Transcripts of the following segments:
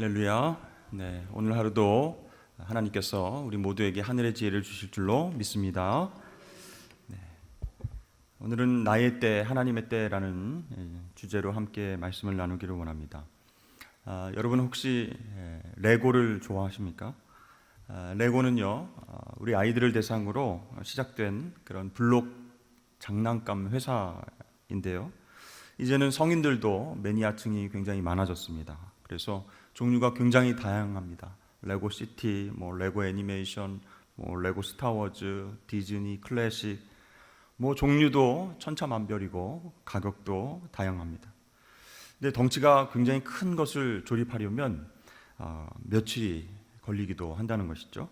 할렐루야. 네, 오늘 하루도 하나님께서 우리 모두에게 하늘의 지혜를 주실 줄로 믿습니다. 네, 오늘은 나의 때, 하나님의 때라는 예, 주제로 함께 말씀을 나누기를 원합니다. 아, 여러분 혹시 예, 레고를 좋아하십니까? 아, 레고는요, 아, 우리 아이들을 대상으로 시작된 그런 블록 장난감 회사인데요. 이제는 성인들도 매니아층이 굉장히 많아졌습니다. 그래서 종류가 굉장히 다양합니다. 레고 시티, 뭐 레고 애니메이션, 뭐 레고 스타워즈, 디즈니 클래식, 뭐 종류도 천차만별이고 가격도 다양합니다. 근데 덩치가 굉장히 큰 것을 조립하려면 어, 며칠이 걸리기도 한다는 것이죠.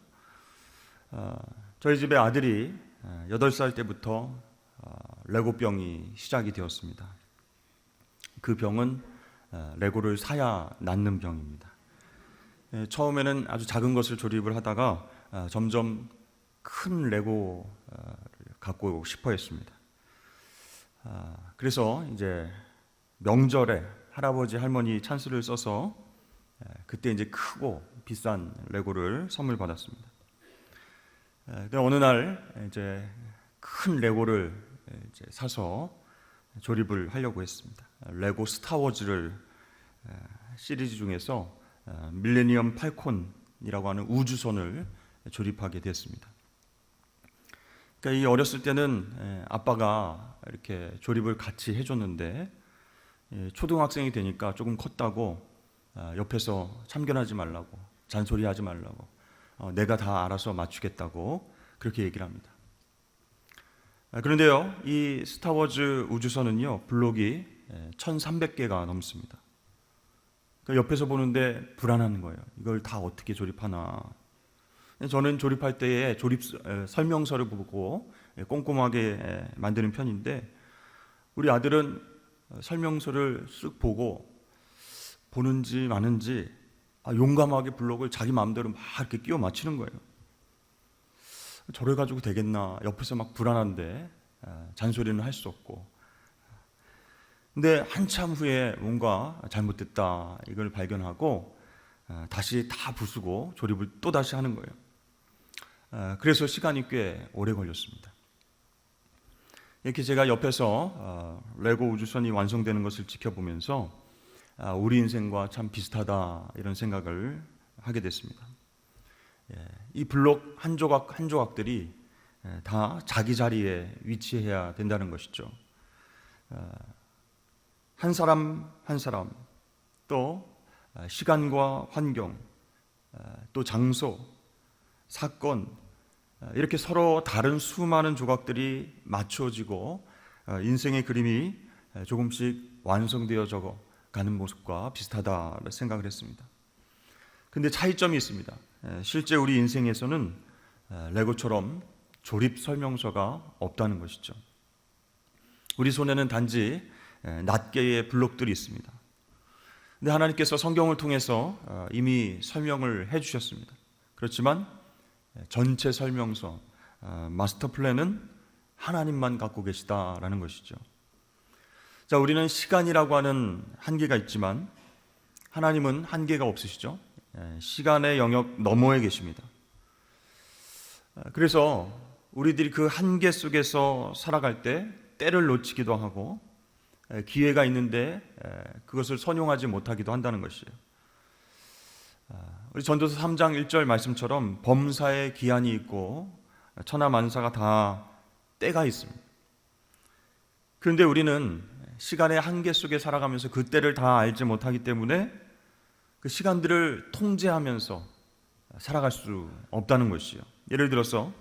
어, 저희 집의 아들이 어, 8살 때부터 어, 레고병이 시작이 되었습니다. 그 병은 어, 레고를 사야 낫는 병입니다. 예, 처음에는 아주 작은 것을 조립을 하다가 어, 점점 큰 레고를 갖고 싶어 했습니다. 아, 그래서 이제 명절에 할아버지 할머니 찬스를 써서 예, 그때 이제 크고 비싼 레고를 선물 받았습니다. 예, 근데 어느 날 이제 큰 레고를 이제 사서 조립을 하려고 했습니다. 레고 스타워즈를 에, 시리즈 중에서 어, 밀레니엄 팔콘이라고 하는 우주선을 조립하게 됐습니다. 그러니까 이 어렸을 때는 에, 아빠가 이렇게 조립을 같이 해줬는데 예, 초등학생이 되니까 조금 컸다고 아, 옆에서 참견하지 말라고 잔소리하지 말라고 어, 내가 다 알아서 맞추겠다고 그렇게 얘기를 합니다. 아, 그런데요, 이 스타워즈 우주선은요, 블록이 1,300개가 넘습니다. 그 옆에서 보는데 불안한 거예요. 이걸 다 어떻게 조립하나. 저는 조립할 때에 조립 에, 설명서를 보고 에, 꼼꼼하게 에, 만드는 편인데, 우리 아들은 설명서를 쓱 보고 보는지 마는지 아, 용감하게 블록을 자기 마음대로 막 이렇게 끼워 맞추는 거예요. 저래 가지고 되겠나 옆에서 막 불안한데 아, 잔소리는 할 수 없고 근데 한참 후에 뭔가 잘못됐다 이걸 발견하고 아, 다시 다 부수고 조립을 또 다시 하는 거예요. 아, 그래서 시간이 꽤 오래 걸렸습니다. 이렇게 제가 옆에서 레고 우주선이 완성되는 것을 지켜보면서 우리 인생과 참 비슷하다 이런 생각을 하게 됐습니다. 예, 이 블록 한 조각 한 조각들이 예, 다 자기 자리에 위치해야 된다는 것이죠. 어, 한 사람 한 사람 또 어, 시간과 환경 어, 또 장소 사건 이렇게 서로 다른 수많은 조각들이 맞춰지고 인생의 그림이 조금씩 완성되어 져 가는 모습과 비슷하다 생각을 했습니다. 근데 차이점이 있습니다. 실제 우리 인생에서는 레고처럼 조립 설명서가 없다는 것이죠. 우리 손에는 단지 낱개의 블록들이 있습니다. 근데 하나님께서 성경을 통해서 어, 이미 설명을 해 주셨습니다. 그렇지만 전체 설명서, 어, 마스터 플랜은 하나님만 갖고 계시다라는 것이죠. 자, 우리는 시간이라고 하는 한계가 있지만 하나님은 한계가 없으시죠. 예, 시간의 영역 너머에 계십니다. 어, 그래서 우리들이 그 한계 속에서 살아갈 때 때를 놓치기도 하고 예, 기회가 있는데 예, 그것을 선용하지 못하기도 한다는 것이에요. 아, 우리 전도서 3장 1절 말씀처럼 범사에 기한이 있고 천하 만사가 다 때가 있습니다. 그런데 우리는 시간의 한계 속에 살아가면서 그 때를 다 알지 못하기 때문에 그 시간들을 통제하면서 살아갈 수 없다는 것이요. 예를 들어서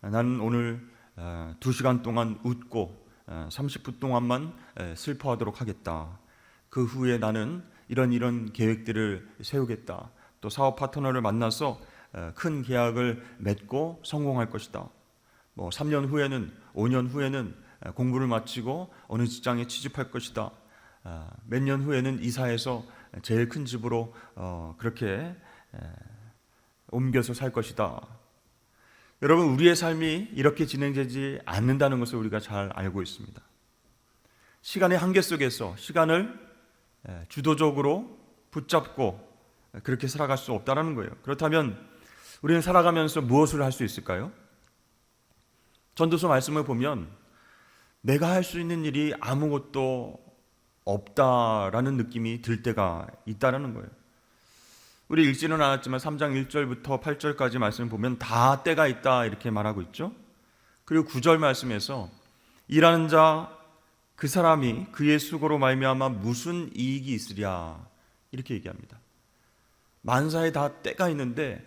나는 오늘 어, 두 시간 동안 웃고 30분 동안만 슬퍼하도록 하겠다. 그 후에 나는 이런 이런 계획들을 세우겠다. 또 사업 파트너를 만나서 어, 큰 계약을 맺고 성공할 것이다. 뭐 3년 후에는 5년 후에는 공부를 마치고 어느 직장에 취직할 것이다. 아, 몇년 후에는 이사해서 제일 큰 집으로 어, 그렇게 옮겨서 살 것이다. 여러분 우리의 삶이 이렇게 진행되지 않는다는 것을 우리가 잘 알고 있습니다. 시간의 한계 속에서 시간을 주도적으로 붙잡고 그렇게 살아갈 수 없다라는 거예요. 그렇다면 우리는 살아가면서 무엇을 할 수 있을까요? 전도서 말씀을 보면 내가 할 수 있는 일이 아무것도 없다라는 느낌이 들 때가 있다라는 거예요. 우리 읽지는 않았지만 3장 1절부터 8절까지 말씀을 보면 다 때가 있다 이렇게 말하고 있죠. 그리고 9절 말씀에서 일하는 자 그 사람이 그의 수고로 말미암아 무슨 이익이 있으랴 이렇게 얘기합니다. 만사에 다 때가 있는데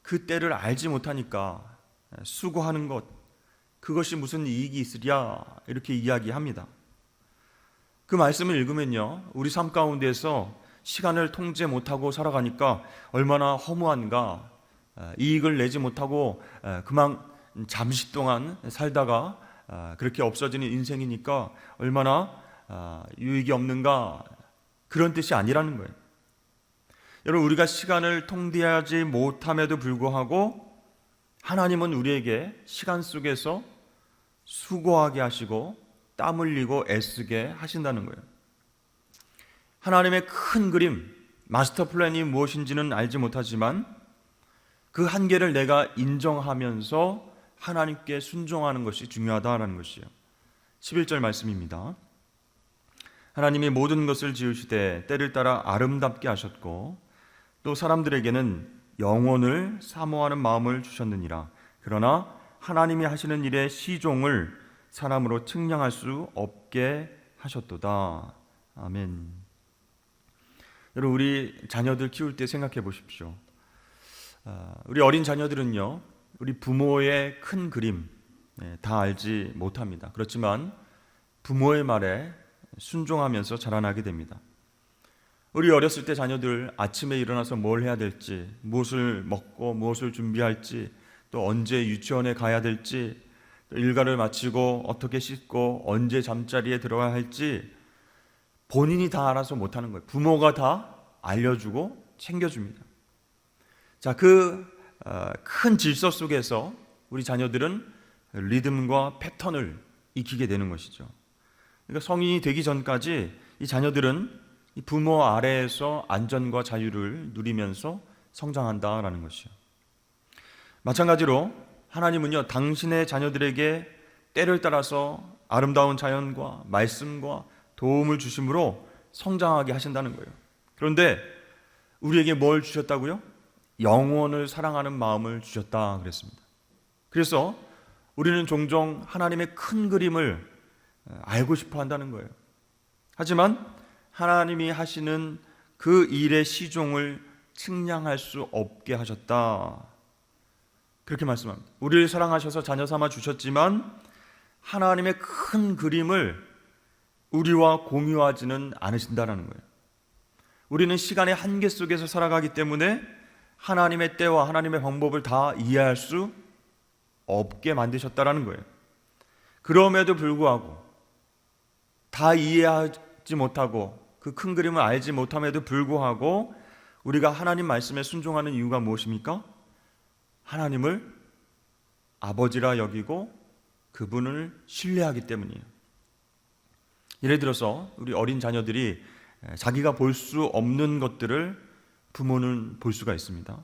그 때를 알지 못하니까 수고하는 것 그것이 무슨 이익이 있으랴 이렇게 이야기합니다. 그 말씀을 읽으면요. 우리 삶 가운데서 시간을 통제 못하고 살아가니까 얼마나 허무한가 이익을 내지 못하고 그만 잠시 동안 살다가 그렇게 없어지는 인생이니까 얼마나 유익이 없는가 그런 뜻이 아니라는 거예요. 여러분 우리가 시간을 통제하지 못함에도 불구하고 하나님은 우리에게 시간 속에서 수고하게 하시고 땀 흘리고 애쓰게 하신다는 거예요. 하나님의 큰 그림, 마스터 플랜이 무엇인지는 알지 못하지만 그 한계를 내가 인정하면서 하나님께 순종하는 것이 중요하다라는 것이요. 11절 말씀입니다. 하나님이 모든 것을 지으시되 때를 따라 아름답게 하셨고 또 사람들에게는 영혼을 사모하는 마음을 주셨느니라. 그러나 하나님이 하시는 일의 시종을 사람으로 측량할 수 없게 하셨도다. 아멘. 여러분 우리 자녀들 키울 때 생각해 보십시오. 아, 우리 어린 자녀들은요, 우리 부모의 큰 그림 네, 다 알지 못합니다. 그렇지만 부모의 말에 순종하면서 자라나게 됩니다. 우리 어렸을 때 자녀들 아침에 일어나서 뭘 해야 될지, 무엇을 먹고 무엇을 준비할지, 또 언제 유치원에 가야 될지, 또 일과를 마치고 어떻게 씻고 언제 잠자리에 들어가야 할지 본인이 다 알아서 못하는 거예요. 부모가 다 알려주고 챙겨줍니다. 자, 그 큰 질서 속에서 우리 자녀들은 리듬과 패턴을 익히게 되는 것이죠. 그러니까 성인이 되기 전까지 이 자녀들은 이 부모 아래에서 안전과 자유를 누리면서 성장한다라는 것이요. 마찬가지로 하나님은요, 당신의 자녀들에게 때를 따라서 아름다운 자연과 말씀과 도움을 주심으로 성장하게 하신다는 거예요. 그런데 우리에게 뭘 주셨다고요? 영혼을 사랑하는 마음을 주셨다 그랬습니다. 그래서 우리는 종종 하나님의 큰 그림을 알고 싶어 한다는 거예요. 하지만 하나님이 하시는 그 일의 시종을 측량할 수 없게 하셨다. 그렇게 말씀합니다. 우리를 사랑하셔서 자녀 삼아 주셨지만 하나님의 큰 그림을 우리와 공유하지는 않으신다라는 거예요. 우리는 시간의 한계 속에서 살아가기 때문에 하나님의 때와 하나님의 방법을 다 이해할 수 없게 만드셨다라는 거예요. 그럼에도 불구하고 다 이해하지 못하고 그 큰 그림을 알지 못함에도 불구하고 우리가 하나님 말씀에 순종하는 이유가 무엇입니까? 하나님을 아버지라 여기고 그분을 신뢰하기 때문이에요. 예를 들어서 우리 어린 자녀들이 자기가 볼 수 없는 것들을 부모는 볼 수가 있습니다.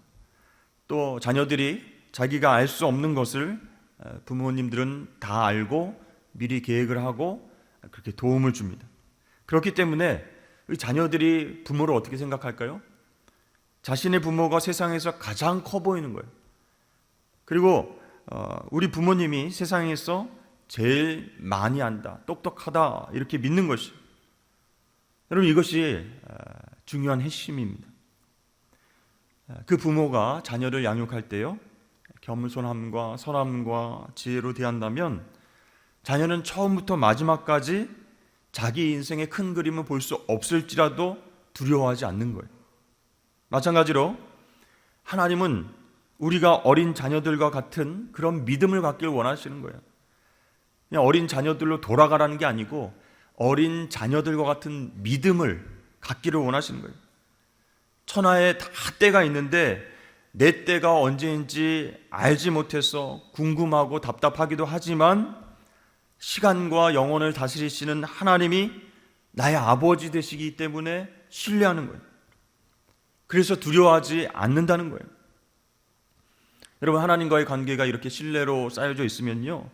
또 자녀들이 자기가 알 수 없는 것을 부모님들은 다 알고 미리 계획을 하고 그렇게 도움을 줍니다. 그렇기 때문에 자녀들이 부모를 어떻게 생각할까요? 자신의 부모가 세상에서 가장 커 보이는 거예요. 그리고 어, 우리 부모님이 세상에서 제일 많이 안다, 똑똑하다 이렇게 믿는 것이 여러분 이것이 어, 중요한 핵심입니다. 그 부모가 자녀를 양육할 때요 겸손함과 선함과 지혜로 대한다면 자녀는 처음부터 마지막까지 자기 인생의 큰 그림을 볼 수 없을지라도 두려워하지 않는 거예요. 마찬가지로 하나님은 우리가 어린 자녀들과 같은 그런 믿음을 갖길 원하시는 거예요. 그냥 어린 자녀들로 돌아가라는 게 아니고 어린 자녀들과 같은 믿음을 갖기를 원하시는 거예요. 천하에 다 때가 있는데 내 때가 언제인지 알지 못해서 궁금하고 답답하기도 하지만 시간과 영혼을 다스리시는 하나님이 나의 아버지 되시기 때문에 신뢰하는 거예요. 그래서 두려워하지 않는다는 거예요. 여러분 하나님과의 관계가 이렇게 신뢰로 쌓여져 있으면요.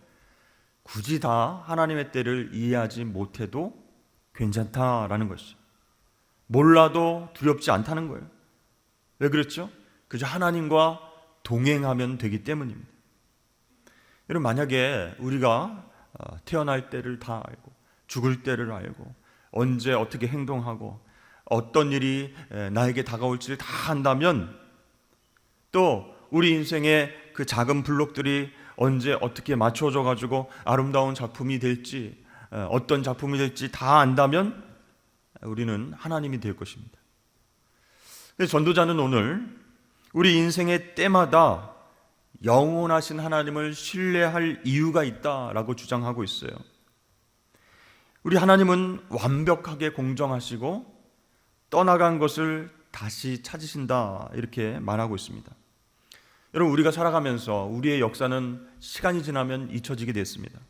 굳이 다 하나님의 때를 이해하지 못해도 괜찮다라는 것이죠. 몰라도 두렵지 않다는 거예요. 왜 그렇죠? 그저 하나님과 동행하면 되기 때문입니다. 여러분 만약에 우리가 어, 태어날 때를 다 알고 죽을 때를 알고 언제 어떻게 행동하고 어떤 일이 에, 나에게 다가올지를 다 안다면 또 우리 인생의 그 작은 블록들이 언제 어떻게 맞춰져 가지고 아름다운 작품이 될지 어, 어떤 작품이 될지 다 안다면 우리는 하나님이 될 것입니다. 전도자는 오늘 우리 인생의 때마다 영원하신 하나님을 신뢰할 이유가 있다라고 주장하고 있어요. 우리 하나님은 완벽하게 공정하시고 떠나간 것을 다시 찾으신다 이렇게 말하고 있습니다. 여러분 우리가 살아가면서 우리의 역사는 시간이 지나면 잊혀지게 됐습니다.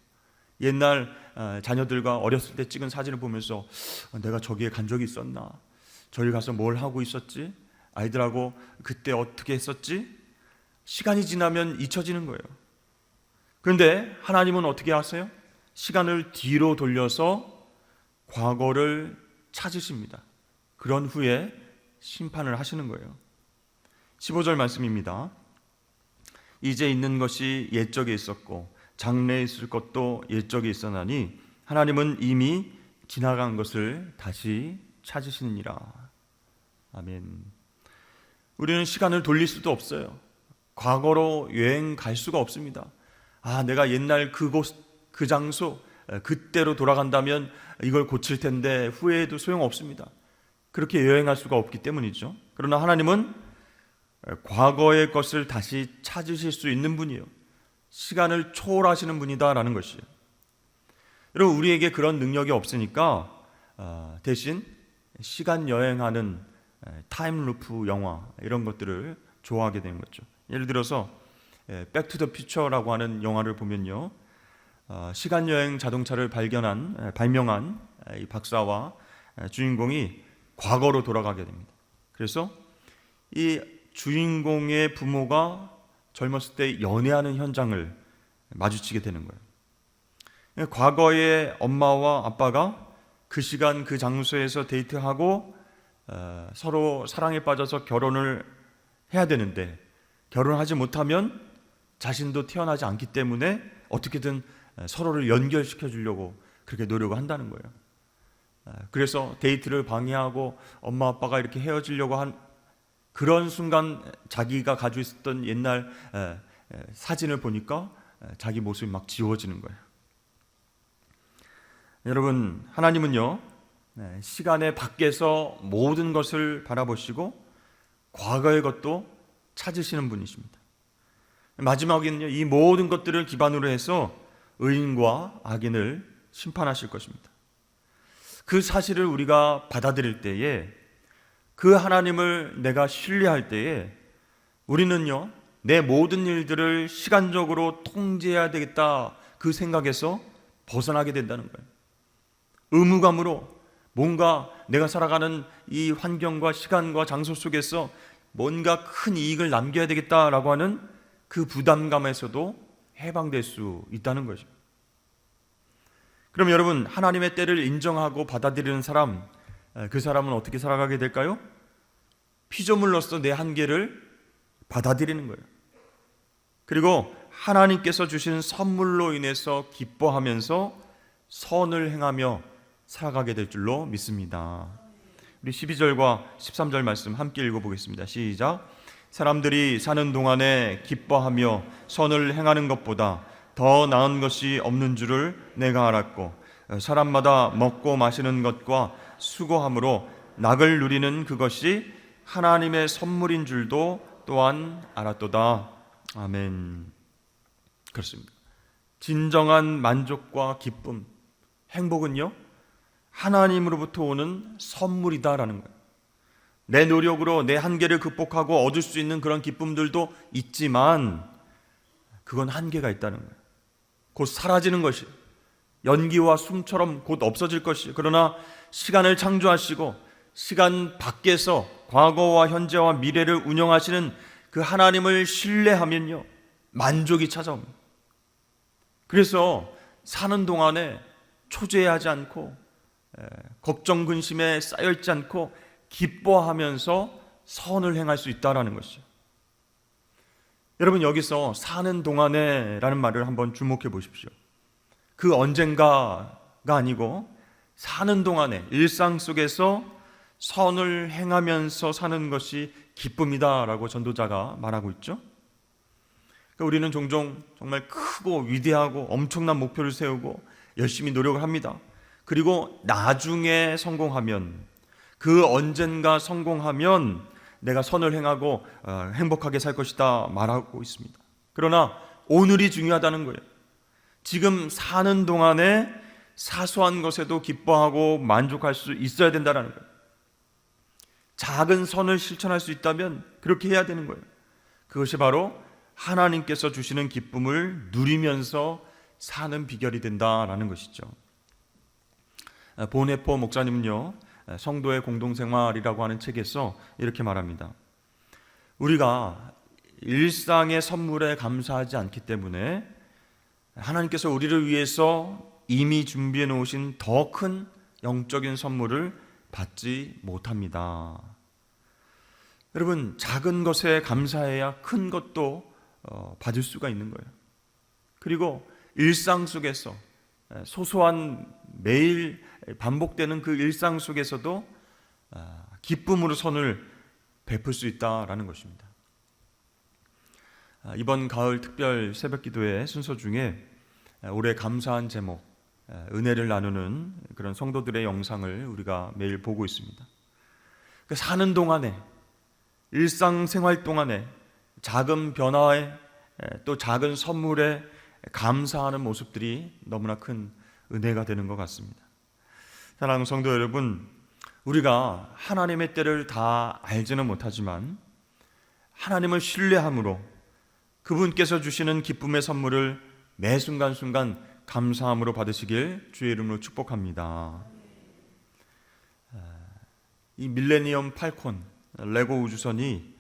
옛날 어, 자녀들과 어렸을 때 찍은 사진을 보면서 어, 내가 저기에 간 적이 있었나? 저기 가서 뭘 하고 있었지? 아이들하고 그때 어떻게 했었지? 시간이 지나면 잊혀지는 거예요. 그런데 하나님은 어떻게 하세요? 시간을 뒤로 돌려서 과거를 찾으십니다. 그런 후에 심판을 하시는 거예요. 15절 말씀입니다. 이제 있는 것이 옛적에 있었고 장래에 있을 것도 옛적에 있었나니 하나님은 이미 지나간 것을 다시 찾으시느니라. 아멘. 우리는 시간을 돌릴 수도 없어요. 과거로 여행 갈 수가 없습니다. 아, 내가 옛날 그곳, 그 장소, 그때로 돌아간다면 이걸 고칠 텐데 후회해도 소용없습니다. 그렇게 여행할 수가 없기 때문이죠. 그러나 하나님은 과거의 것을 다시 찾으실 수 있는 분이에요. 시간을 초월하시는 분이다라는 것이에요. 여러분 우리에게 그런 능력이 없으니까 어, 대신 시간 여행하는 타임루프 영화 이런 것들을 좋아하게 되는 거죠. 예를 들어서 백투더 퓨처라고 하는 영화를 보면요, 어, 시간 여행 자동차를 발견한 발명한 이 박사와 주인공이 과거로 돌아가게 됩니다. 그래서 이 주인공의 부모가 젊었을 때 연애하는 현장을 마주치게 되는 거예요. 과거의 엄마와 아빠가 그 시간 그 장소에서 데이트하고 어, 서로 사랑에 빠져서 결혼을 해야 되는데 결혼하지 못하면 자신도 태어나지 않기 때문에 어떻게든 서로를 연결시켜 주려고 그렇게 노력을 한다는 거예요. 어, 그래서 데이트를 방해하고 엄마 아빠가 이렇게 헤어지려고 한 그런 순간 자기가 가지고 있었던 옛날 사진을 보니까 자기 모습이 막 지워지는 거예요. 여러분, 하나님은요, 네, 시간의 밖에서 모든 것을 바라보시고 과거의 것도 찾으시는 분이십니다. 마지막에는요, 이 모든 것들을 기반으로 해서 의인과 악인을 심판하실 것입니다. 그 사실을 우리가 받아들일 때에 그 하나님을 내가 신뢰할 때에 우리는요, 내 모든 일들을 시간적으로 통제해야 되겠다 그 생각에서 벗어나게 된다는 거예요. 의무감으로 뭔가 내가 살아가는 이 환경과 시간과 장소 속에서 뭔가 큰 이익을 남겨야 되겠다라고 하는 그 부담감에서도 해방될 수 있다는 거죠. 그럼 여러분, 하나님의 때를 인정하고 받아들이는 사람, 그 사람은 어떻게 살아가게 될까요? 피조물로서 내 한계를 받아들이는 거예요. 그리고 하나님께서 주신 선물로 인해서 기뻐하면서 선을 행하며 살아가게 될 줄로 믿습니다. 우리 12절과 13절 말씀 함께 읽어보겠습니다. 시작. 사람들이 사는 동안에 기뻐하며 선을 행하는 것보다 더 나은 것이 없는 줄을 내가 알았고 사람마다 먹고 마시는 것과 수고함으로 낙을 누리는 그것이 하나님의 선물인 줄도 또한 알았도다. 아멘. 그렇습니다. 진정한 만족과 기쁨, 행복은요, 하나님으로부터 오는 선물이다라는 거예요. 내 노력으로 내 한계를 극복하고 얻을 수 있는 그런 기쁨들도 있지만, 그건 한계가 있다는 거예요. 곧 사라지는 것이, 연기와 숨처럼 곧 없어질 것이, 그러나 시간을 창조하시고, 시간 밖에서 과거와 현재와 미래를 운영하시는 그 하나님을 신뢰하면요. 만족이 찾아옵니다. 그래서 사는 동안에 초조해하지 않고 에, 걱정 근심에 쌓여 있지 않고 기뻐하면서 선을 행할 수 있다라는 것이죠. 여러분 여기서 사는 동안에라는 말을 한번 주목해 보십시오. 그 언젠가가 아니고 사는 동안에 일상 속에서 선을 행하면서 사는 것이 기쁨이다라고 전도자가 말하고 있죠. 그러니까 우리는 종종 정말 크고 위대하고 엄청난 목표를 세우고 열심히 노력을 합니다. 그리고 나중에 성공하면 그 언젠가 성공하면 내가 선을 행하고 어, 행복하게 살 것이다 말하고 있습니다. 그러나 오늘이 중요하다는 거예요. 지금 사는 동안에 사소한 것에도 기뻐하고 만족할 수 있어야 된다는 거예요. 작은 선을 실천할 수 있다면 그렇게 해야 되는 거예요. 그것이 바로 하나님께서 주시는 기쁨을 누리면서 사는 비결이 된다라는 것이죠. 보네포 목사님은요, 성도의 공동생활이라고 하는 책에서 이렇게 말합니다. 우리가 일상의 선물에 감사하지 않기 때문에 하나님께서 우리를 위해서 이미 준비해 놓으신 더 큰 영적인 선물을 받지 못합니다. 여러분, 작은 것에 감사해야 큰 것도 어, 받을 수가 있는 거예요. 그리고 일상 속에서 소소한 매일 반복되는 그 일상 속에서도 아, 기쁨으로 선을 베풀 수 있다라는 것입니다. 아, 이번 가을 특별 새벽 기도의 순서 중에 올해 감사한 제목, 은혜를 나누는 그런 성도들의 영상을 우리가 매일 보고 있습니다. 그 사는 동안에 일상생활 동안에 작은 변화에 또 작은 선물에 감사하는 모습들이 너무나 큰 은혜가 되는 것 같습니다. 사랑하는 성도 여러분, 우리가 하나님의 때를 다 알지는 못하지만 하나님을 신뢰함으로 그분께서 주시는 기쁨의 선물을 매 순간순간 감사함으로 받으시길 주의 이름으로 축복합니다. 이 밀레니엄 팔콘 레고 우주선이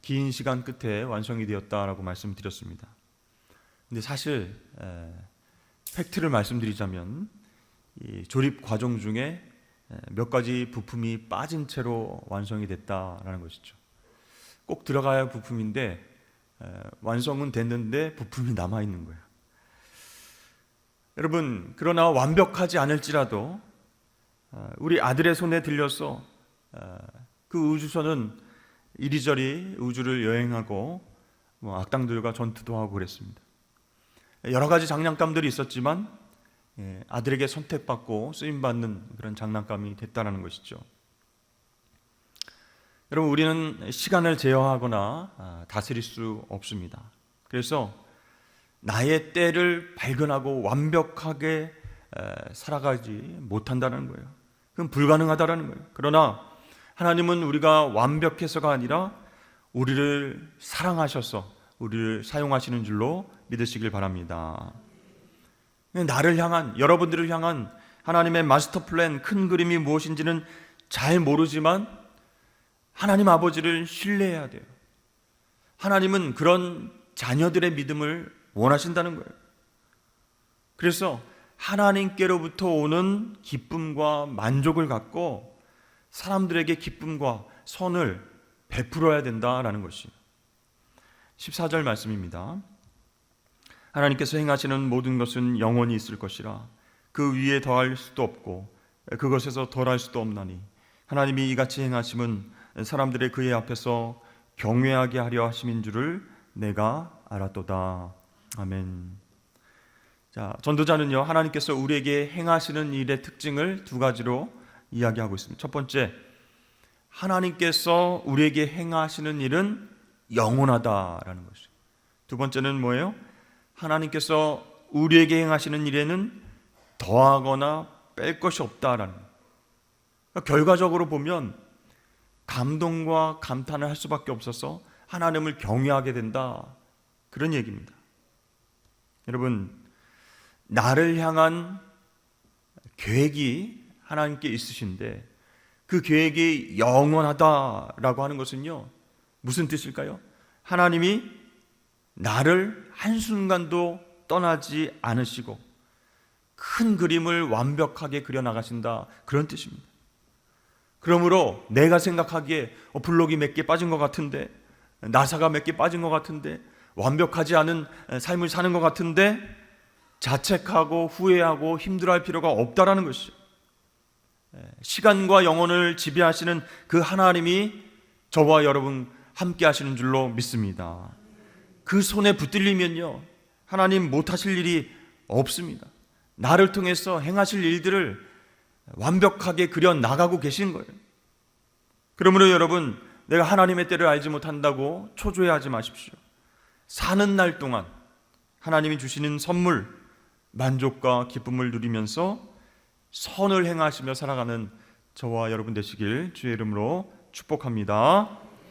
긴 시간 끝에 완성이 되었다라고 말씀드렸습니다. 근데 사실 팩트를 말씀드리자면 조립 과정 중에 몇 가지 부품이 빠진 채로 완성이 됐다라는 것이죠. 꼭 들어가야 할 부품인데 완성은 됐는데 부품이 남아 있는 거예요. 여러분, 그러나 완벽하지 않을지라도 어, 우리 아들의 손에 들려서 어, 그 우주선은 이리저리 우주를 여행하고 뭐 악당들과 전투도 하고 그랬습니다. 여러 가지 장난감들이 있었지만 예, 아들에게 선택받고 쓰임 받는 그런 장난감이 됐다라는 것이죠. 여러분 우리는 시간을 제어하거나 아, 다스릴 수 없습니다. 그래서 나의 때를 발견하고 완벽하게 살아가지 못한다는 거예요. 그건 불가능하다라는 거예요. 그러나 하나님은 우리가 완벽해서가 아니라 우리를 사랑하셔서 우리를 사용하시는 줄로 믿으시길 바랍니다. 나를 향한 여러분들을 향한 하나님의 마스터 플랜 큰 그림이 무엇인지는 잘 모르지만 하나님 아버지를 신뢰해야 돼요. 하나님은 그런 자녀들의 믿음을 원하신다는 거예요. 그래서 하나님께로부터 오는 기쁨과 만족을 갖고 사람들에게 기쁨과 선을 베풀어야 된다라는 것이 14절 말씀입니다. 하나님께서 행하시는 모든 것은 영원히 있을 것이라 그 위에 더할 수도 없고 그것에서 덜할 수도 없나니 하나님이 이같이 행하심은 사람들의 그의 앞에서 경외하게 하려 하심인 줄을 내가 알았도다. 아멘. 자, 전도자는요, 하나님께서 우리에게 행하시는 일의 특징을 두 가지로 이야기하고 있습니다. 첫 번째, 하나님께서 우리에게 행하시는 일은 영원하다라는 것이죠. 두 번째는 뭐예요? 하나님께서 우리에게 행하시는 일에는 더하거나 뺄 것이 없다라는. 그러니까 결과적으로 보면 감동과 감탄을 할 수밖에 없어서 하나님을 경외하게 된다. 그런 얘기입니다. 여러분, 나를 향한 계획이 하나님께 있으신데 그 계획이 영원하다라고 하는 것은요. 무슨 뜻일까요? 하나님이 나를 한순간도 떠나지 않으시고 큰 그림을 완벽하게 그려 나가신다. 그런 뜻입니다. 그러므로 내가 생각하기에 어, 블록이 몇 개 빠진 것 같은데 나사가 몇 개 빠진 것 같은데 완벽하지 않은 삶을 사는 것 같은데 자책하고 후회하고 힘들어할 필요가 없다라는 것이죠. 시간과 영혼을 지배하시는 그 하나님이 저와 여러분 함께 하시는 줄로 믿습니다. 그 손에 붙들리면요. 하나님 못하실 일이 없습니다. 나를 통해서 행하실 일들을 완벽하게 그려 나가고 계신 거예요. 그러므로 여러분, 내가 하나님의 때를 알지 못한다고 초조해하지 마십시오. 사는 날 동안 하나님이 주시는 선물, 만족과 기쁨을 누리면서 선을 행하시며 살아가는 저와 여러분 되시길 주의 이름으로 축복합니다.